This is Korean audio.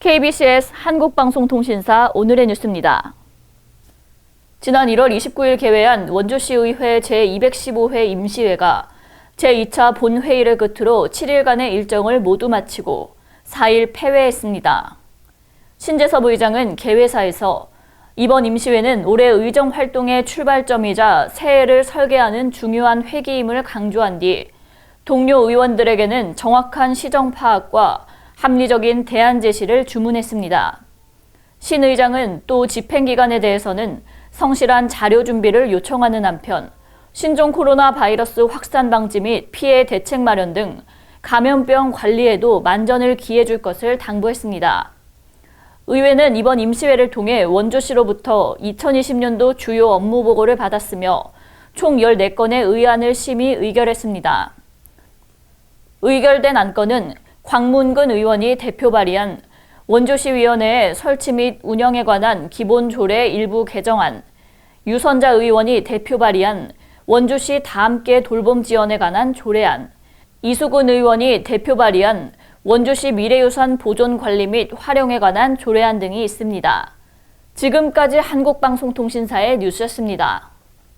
KBCS 한국방송통신사 오늘의 뉴스입니다. 지난 1월 29일 개회한 원주시의회 제215회 임시회가 제2차 본회의를 끝으로 7일간의 일정을 모두 마치고 4일 폐회했습니다. 신재섭 의장은 개회사에서 이번 임시회는 올해 의정 활동의 출발점이자 새해를 설계하는 중요한 회기임을 강조한 뒤 동료 의원들에게는 정확한 시정 파악과 합리적인 대안 제시를 주문했습니다. 신 의장은 또 집행 기간에 대해서는 성실한 자료 준비를 요청하는 한편 신종 코로나 바이러스 확산 방지 및 피해 대책 마련 등 감염병 관리에도 만전을 기해줄 것을 당부했습니다. 의회는 이번 임시회를 통해 원주시로부터 2020년도 주요 업무 보고를 받았으며 총 14건의 의안을 심의 의결했습니다. 의결된 안건은 광문근 의원이 대표 발의한 원주시위원회의 설치 및 운영에 관한 기본 조례 일부 개정안, 유선자 의원이 대표 발의한 원주시 다 함께 돌봄 지원에 관한 조례안, 이수근 의원이 대표 발의한 원주시 미래유산 보존 관리 및 활용에 관한 조례안 등이 있습니다. 지금까지 한국방송통신사의 뉴스였습니다.